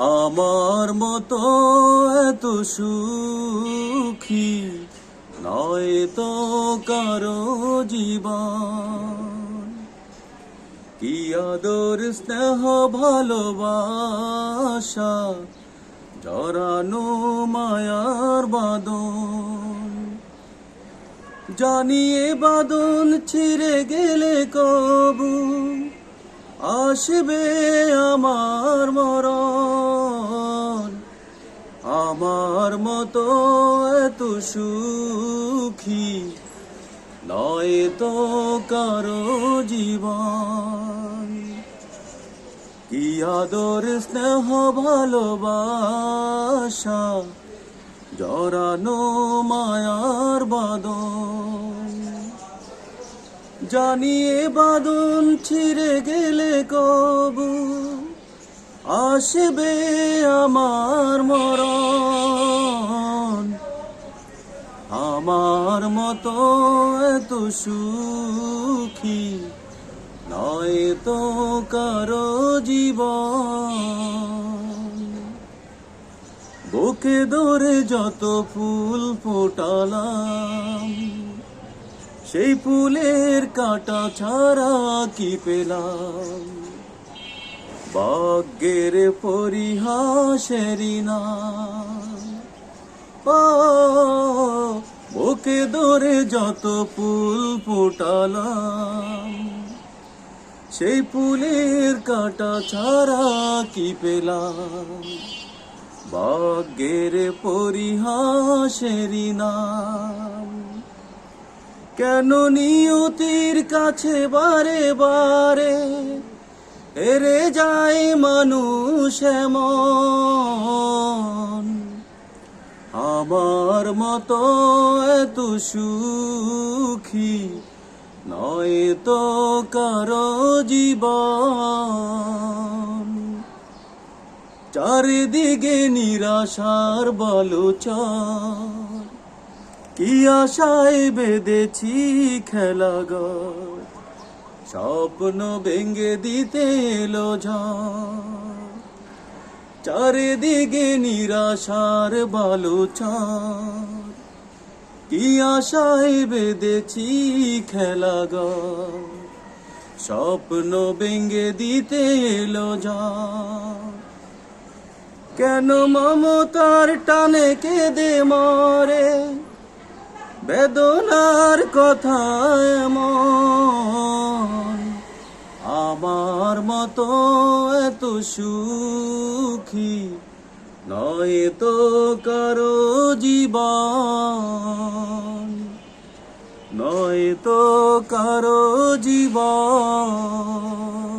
আমার মতো এত সুখী নয় তো কারও জীবন। কি আদর, স্নেহ, ভালোবাসা জরানো মায়ার বাদন জানিয়ে বাদন ছিঁড়ে গেলে কবু, আসবে আমার মরণ। আমার মতো এত সুখী। নয় তো কারও জীবন। কি আদর, স্নেহ, ভালোবাসা জরানো মায়ার বাদন জানিয়ে বাদন ছিঁড়ে গেলে কবু আসবে আমার মরণ। আমার মতো এত সুখী নয় তো কারও জীবন। বুকে দরে যত ফুল ফোটালাম, সেই ফুলের কাটা ছাড়া কি পেলাম? ভাগ্যের পরিহাসেরি না বুকে দরে যত ফুল ফোটালাম, সেই ফুলের কাটা ছাড়া কি পেলাম? ভাগ্যের পরিহাসেরি নাম। কেন নিয়তির কাছে বারে বারে হেরে যায় মানুষ এমন আমার মতো এত সুখী নয় তো কারও জীবন। চারিদিকে নিরাশার বলচার কি আশায় বেঁধেছি খেলাঘর। স্বপ্ন ভেঙ্গে দিতে এলো চারিদিকে নিরাশার বালুচার। কি আশায় বেঁধেছি খেলাঘর স্বপ্ন ভেঙ্গে দিতে এলো ঝড়। কেন মমতার টানে কেঁদে মরে? বেদনার কথা এমন। আমার মতো এত সুখী নয় তো কারও জীবন। নয় তো কারও জীবন।